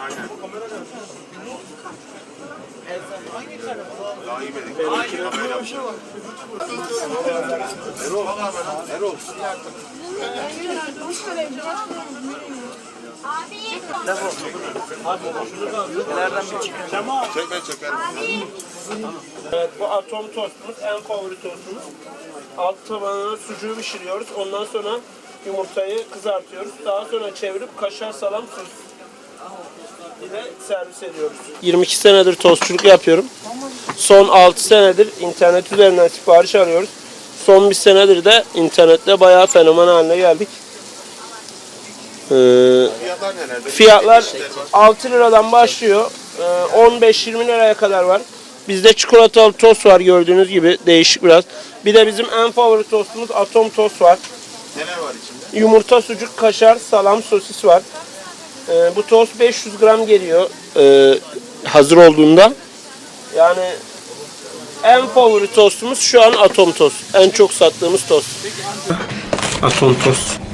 Aynen. Hangi kamera? Daha iyi bedik. Aynen. Kamera şey var. Erol. Erol. Abi. Defol. Nereden bir çıkın? Tamam. Çekme çeker. Abi. Evet bu atom tostumuz en favori tostumuz. Alt tabanına sucuğu pişiriyoruz. Ondan sonra yumurtayı kızartıyoruz. Daha sonra çevirip kaşar salam sos ile servis ediyoruz. 22 senedir tostçuluk yapıyorum. Son 6 senedir internet üzerinden sipariş alıyoruz. Son bir senedir de internette bayağı fenomen haline geldik. Ee, Fiyatlar neler? Fiyatlar 6 liradan başlıyor. Ee, 15-20 liraya kadar var. Bizde çikolatalı tost var gördüğünüz gibi değişik biraz. Bir de bizim en favori tostumuz atom tost var. Neler var içinde? Yumurta, sucuk, kaşar, salam, sosis var. Ee, bu tost 500 gram geliyor ee, hazır olduğunda. Yani en favori tostumuz şu an atom tost. En çok sattığımız tost. Atom tost.